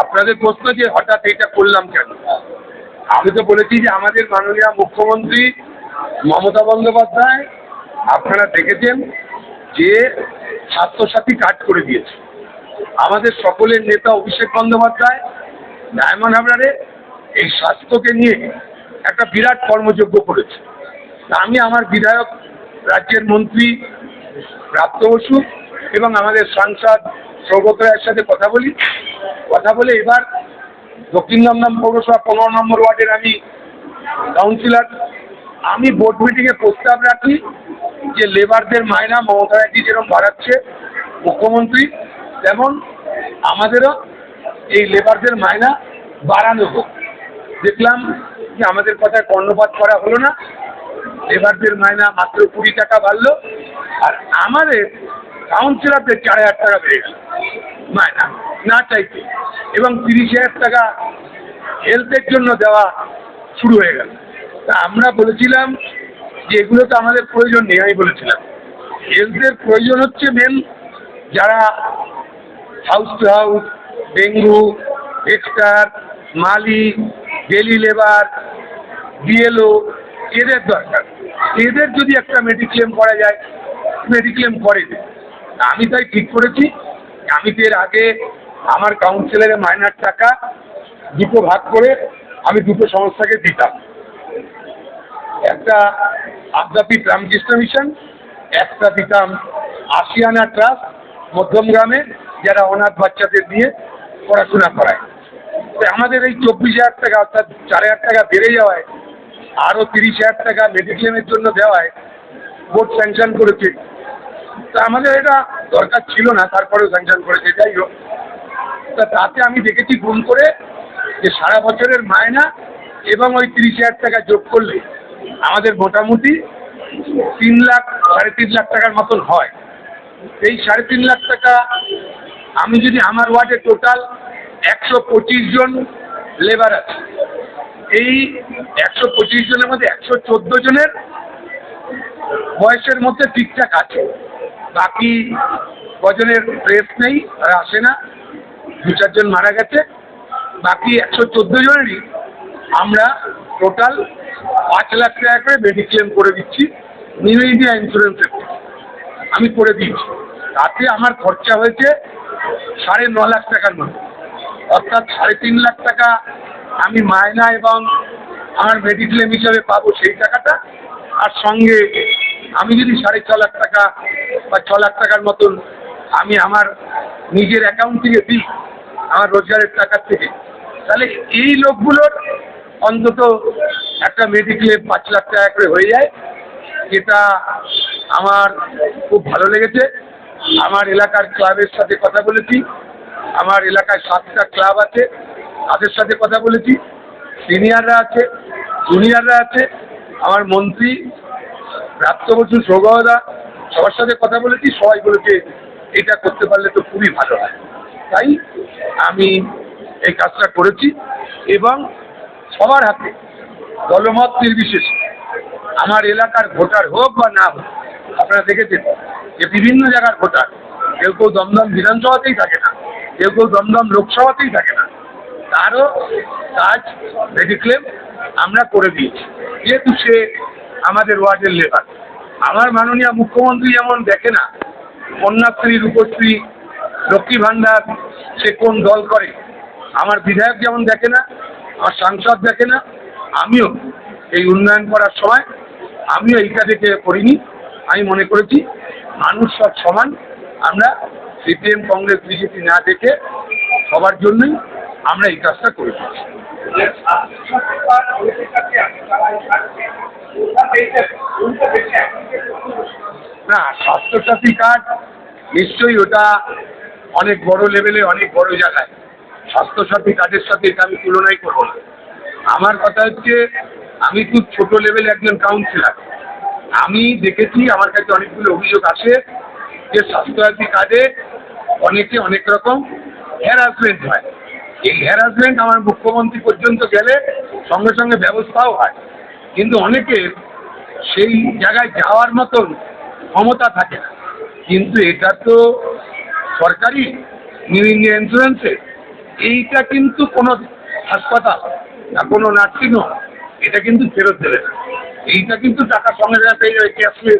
আপনাদের প্রশ্ন যে হঠাৎ এটা করলাম কেন? আমি তো বলেছি যে আমাদের মাননীয় মুখ্যমন্ত্রী মমতা বন্দ্যোপাধ্যায়, আপনারা দেখেছেন যে স্বাস্থ্যসাথী কার্ড করে দিয়েছে। আমাদের সকলের নেতা অভিষেক বন্দ্যোপাধ্যায়, ডায়মন্ড হাবড়ারে এই স্বাস্থ্যকে নিয়ে একটা বিরাট কর্মযোগ্য করেছে। আমি আমার বিধায়ক, রাজ্যের মন্ত্রী প্রাপ্ত বসু এবং আমাদের সাংসদ সৌগত রায়ের সাথে কথা বলি। কথা বলে এবার দক্ষিণ দমদম পৌরসভা পনেরো নম্বর ওয়ার্ডের আমি কাউন্সিলর আমি বোর্ড মিটিংয়ে প্রস্তাব রাখি যে লেবারদের মায়না মমতা ব্যানার্জি যেরকম বাড়াচ্ছে, মুখ্যমন্ত্রী তেমন আমাদেরও এই লেবারদের মায়না বাড়ানো হোক। দেখলাম যে আমাদের কথায় কর্ণপাত করা হলো না। লেবারদের মায়না মাত্র কুড়ি টাকা বাড়লো। আর আমাদের কাউন্সিলরদের চার হাজার টাকা বেড়ে গেল। মায়না না চাইতে। এবং তিরিশ হাজার টাকা হেলথের জন্য দেওয়া শুরু হয়ে গেল। তা আমরা বলেছিলাম যে এগুলো তো আমাদের প্রয়োজন নেই, আমি বলেছিলাম। হেলথের প্রয়োজন হচ্ছে মেন যারা house to house dengue extra money daily labour BLO এদের দরকার। এদের যদি একটা মেডিক্লেম করা যায় মেডিক্লেম করে আমি তাই ঠিক করেছি। আমি তো এর আগে আমার কাউন্সিলরের মাইনার টাকা দুটো ভাগ করে আমি দুটো সংস্থাকে দিতাম। একটা আদ্যাপীঠ রামকৃষ্ণ মিশন একটা দিতাম আশিয়ানা ট্রাস্ট মধ্যম গ্রামে, যারা অনাথ বাচ্চাদের দিয়ে পড়াশোনা করায়। তো আমাদের এই চব্বিশ হাজার টাকা অর্থাৎ চার হাজার টাকা বেড়ে যাওয়ায়, আরও তিরিশ হাজার টাকা মেডিক্লেমের জন্য দেওয়ায় বোর্ড স্যাংশন করেছে। তা আমাদের এটা দরকার ছিল না, তারপরেও স্যাংশন করেছে, যাই হোক। তা তাতে আমি দেখেছি গুণ করে যে সারা বছরের মায়না এবং ওই তিরিশ হাজার টাকা যোগ করলে আমাদের মোটামুটি তিন লাখ, সাড়ে তিন লাখ টাকার মতন হয়। এই সাড়ে তিন লাখ টাকা আমি যদি আমার ওয়ার্ডে টোটাল একশো পঁচিশ জন লেবার আছে, এই একশো পঁচিশ জনের মধ্যে একশো চোদ্দ জনের বয়সের মধ্যে ঠিকঠাক আছে। বাকি কজনের প্রেস নেই, তারা আসে না। দু, চারজন মারা গেছে। বাকি একশো চোদ্দ জনেরই আমরা টোটাল পাঁচ লাখ টাকা করে মেডিক্লেম করে দিচ্ছি। নিউ ইন্ডিয়া ইন্স্যুরেন্সের আমি করে দিচ্ছি তাতে আমার খরচা হয়েছে সাড়ে ন লাখ টাকার মতো। অর্থাৎ সাড়ে তিন লাখ টাকা আমি মায়না এবং আমার মেডিক্লেম হিসাবে পাবো সেই টাকাটা। আর সঙ্গে আমি যদি সাড়ে ছ লাখ টাকা বা ছ লাখ টাকার মতন আমি আমার নিজের অ্যাকাউন্ট থেকে দিই, আমার রোজগারের টাকার থেকে, তাহলে এই লোকগুলোর অন্তত একটা মেডিক্লেম পাঁচ লাখ টাকা করে হয়ে যায়, যেটা আমার খুব ভালো লেগেছে। আমার এলাকার ক্লাবের সাথে কথা বলেছি, আমার এলাকায় সাতটা ক্লাব আছে, তাদের সাথে কথা বলেছি সিনিয়ররা আছে জুনিয়ররা আছে, আমার মন্ত্রী প্রাপ্ত বসু সৌগদা, সবার সাথে কথা বলেছি, সবাই বলেছে এটা করতে পারলে তো খুবই ভালো হয়। তাই আমি এই কাজটা করেছি এবং সবার হাতে দলমত নির্বিশেষে আমার এলাকার ভোটার হোক বা না হোক, আপনারা দেখেছেন যে বিভিন্ন জায়গার ভোটার, কেউ কেউ দমদম বিধানসভাতেই থাকে না, কেউ কেউ দমদম লোকসভাতেই থাকে না, তারও কাজ মেডিক্লেম আমরা করে দিয়েছি। যেহেতু সে আমাদের ওয়ার্ডের লেবার আমার মাননীয় মুখ্যমন্ত্রী যেমন দেখে না কন্যাশ্রী রূপশ্রী লক্ষ্মী ভাণ্ডার, সে কোন দল করে? আমার বিধায়ক যেমন দেখে না, আমার সাংসদ দেখে না, আমিও এই উন্নয়ন করার সময়, আমিও এইটা দেখে করিনি। আমি মনে করেছি, মানুষ সব সমান, আমরা সিপিএম, কংগ্রেস, বিজেপি না দেখে সবার জন্যই আমরা এই কাজটা করেছি না, স্বাস্থ্যসাথী কার্ড, নিশ্চয়ই ওটা অনেক বড় লেভেলে অনেক বড় জায়গায়। স্বাস্থ্যসাথী কার্ডের সাথে এটা আমি তুলনাই করব না। আমার কথা হচ্ছে, আমি খুব ছোট লেভেলে একজন কাউন্সিলার আমি দেখেছি, আমার কাছে অনেকগুলো অভিযোগ আসে যে স্বাস্থ্যসাথী কার্ডে অনেকে অনেক রকম হ্যারাসমেন্ট হয়। এই হ্যারাসমেন্ট আমার মুখ্যমন্ত্রী পর্যন্ত গেলে সঙ্গে সঙ্গে ব্যবস্থাও হয়। কিন্তু অনেকের সেই জায়গায় যাওয়ার মতন ক্ষমতা থাকে না। কিন্তু এটা তো সরকারি নিউ ইন্ডিয়া ইন্স্যুরেন্সের এইটা কিন্তু কোনো হাসপাতাল না কোনো নার্সিং হোম। এটা কিন্তু ফেরত দেবে এইটা কিন্তু টাকা সঙ্গে সঙ্গে পেয়ে যাবে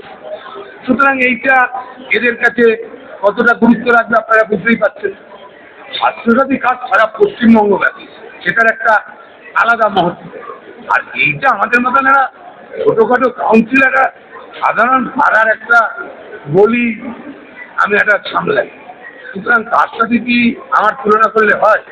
সুতরাং এইটা এদের কাছে কতটা গুরুত্ব রাখবে আপনারা বুঝতেই পারছেন। স্বাস্থ্যসাথী কাজ সারা পশ্চিমবঙ্গ ব্যাপী। সেটার একটা আলাদা মহত্ব। আর এইটা আমাদের মতন এরা ছোটোখাটো কাউন্সিলাররা সাধারণ পাড়ার একটা বলি আমি একটা সামলাই। সুতরাং তার সাথে কি আমার তুলনা করলে হয়?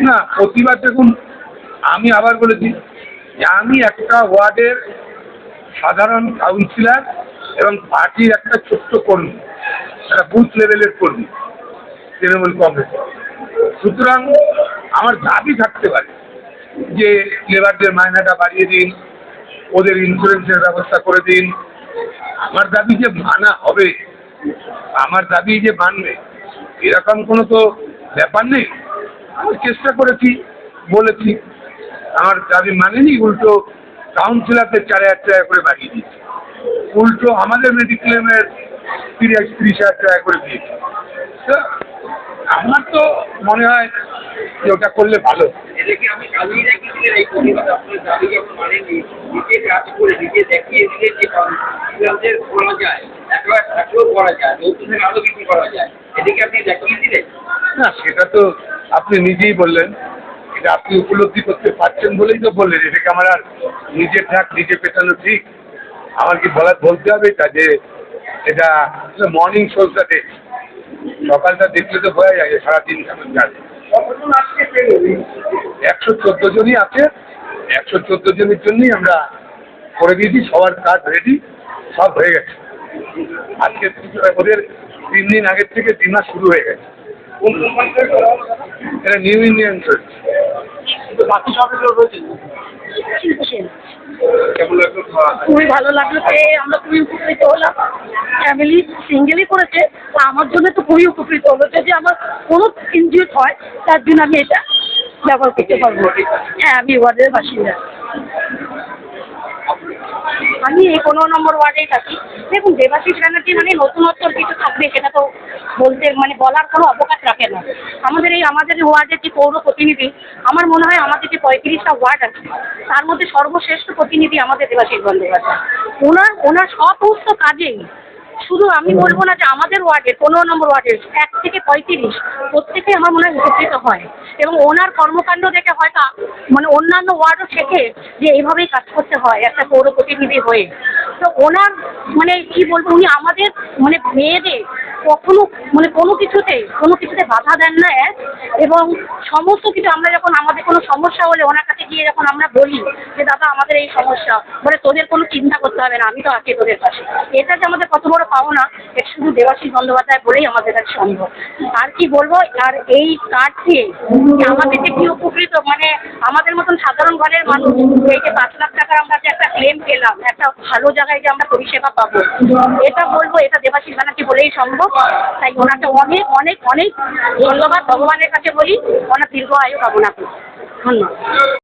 না প্রতিবাদ দেখুন আমি আবার বলেছি যে আমি একটা ওয়ার্ডের সাধারণ কাউন্সিলর এবং পার্টির একটা ছোট্ট কর্মী, একটা বুথ লেভেলের কর্মী, তৃণমূল কংগ্রেস। সুতরাং আমার দাবি থাকতে পারে যে লেবারদের মায়নাটা বাড়িয়ে দিন, ওদের ইন্স্যুরেন্সের ব্যবস্থা করে দিন। আমার দাবি যে মানা হবে, আমার দাবি যে মানবে, এরকম কোনো তো ব্যাপার নেই। আমি চেষ্টা করেছি, বলেছি। আমার দাবি মানেনি উল্টো কাউন্সিলারদের চার হাজার টাকা করে বাড়িয়ে দিয়েছি। উল্টো আমাদের মেডিক্লেমের তিরিশ তিরিশ হাজার টাকা করে দিয়েছি। তো আমার তো মনে হয় যে ওটা করলে ভালো। না সেটা তো আপনি নিজেই বললেন। এটা আপনি উপলব্ধি করতে পারছেন বলেই তো বললেন এটাকে আমার আর নিজের ঢাক নিজে পেটানো ঠিক? আমার কি বলা বলতে হবে তা যে এটা মর্নিং শোটা দেখ। সকালটা দেখলে তো হয়ে যায় সারাদিন যাবে। একশো চোদ্দ জনই আছে। একশো চোদ্দ জনের জন্যই আমরা করে দিয়েছি সবার কাজ রেডি সব হয়ে গেছে। আজকে ওদের তিন দিন আগের থেকে বিমা শুরু হয়ে গেছে। এটা নিউ ইন্ডিয়ান কিন্তু বাকি সবগুলো রয়েছে? খুবই ভালো লাগল যে আমরা খুবই উপকৃত হলাম। ফ্যামিলি সিঙ্গেলই করেছে আমার জন্য তো খুবই উপকৃত হলো। যদি আমার কোনো ইনজিউর হয়, তার জন্য আমি এটা ব্যবহার করতে পারব। হ্যাঁ আমি ওয়ার্ডের বাসিন্দা। আমি এই পনেরো নম্বর ওয়ার্ডেই থাকি। দেখুন, দেবাশিস ব্যানার্জি মানে নতুনত্বর কিছু থাকবে, সেটা তো বলতে মানে বলার কোনো অবকাশ রাখে না। আমাদের এই, আমাদের ওয়ার্ডের যে পৌর প্রতিনিধি, আমার মনে হয় আমাদের যে পঁয়ত্রিশটা ওয়ার্ড আছে, তার মধ্যে সর্বশ্রেষ্ঠ প্রতিনিধি আমাদের দেবাশিস বন্দ্যোপাধ্যায়। ওনার ওনার সমস্ত কাজেই শুধু আমি বলব না যে আমাদের ওয়ার্ডের পনেরো নম্বর ওয়ার্ডের এক থেকে পঁয়ত্রিশ, প্রত্যেকে আমার মনে হয় উপকৃত হয়। এবং ওনার কর্মকাণ্ড দেখে হয়তো মানে অন্যান্য ওয়ার্ডও শেখে যে এইভাবেই কাজ করতে হয় একটা পৌর প্রতিনিধি হয়ে। তো ওনার মানে কি বলব, উনি আমাদের মানে মেয়েদের কখনো মানে কোনো কিছুতে কোনো কিছুতে বাধা দেন না এক। এবং সমস্ত কিছু আমরা যখন আমাদের কোনো সমস্যা হলে ওনার কাছে গিয়ে যখন আমরা বলি যে, দাদা, আমাদের এই সমস্যা। বলে, তোদের কোনো চিন্তা করতে হবে না, আমি তো আছি তোদের পাশে। এটা যে আমাদের কত বড় পাওনা, এটা শুধু দেবাশিস বন্দ্যোপাধ্যায় বলেই আমাদের কাছে সম্ভব। আর কি বলব, আর এই কার্ড দিয়ে আমাদের যে কি উপকৃত মানে আমাদের মতন সাধারণ ঘরের মানুষ এই যে পাঁচ লাখ টাকার আমরা যে একটা ক্লেম পেলাম, একটা ভালো জায়গায় যে আমরা পরিষেবা পাবো। এটা বলব, এটা দেবাশিস ব্যানার্জি বলেই সম্ভব। তাই ওনাকে অনেক অনেক অনেক ধন্যবাদ। ভগবানের কাছে বলি, ওনার দীর্ঘ আয়ু কামনা করি। ধন্যবাদ।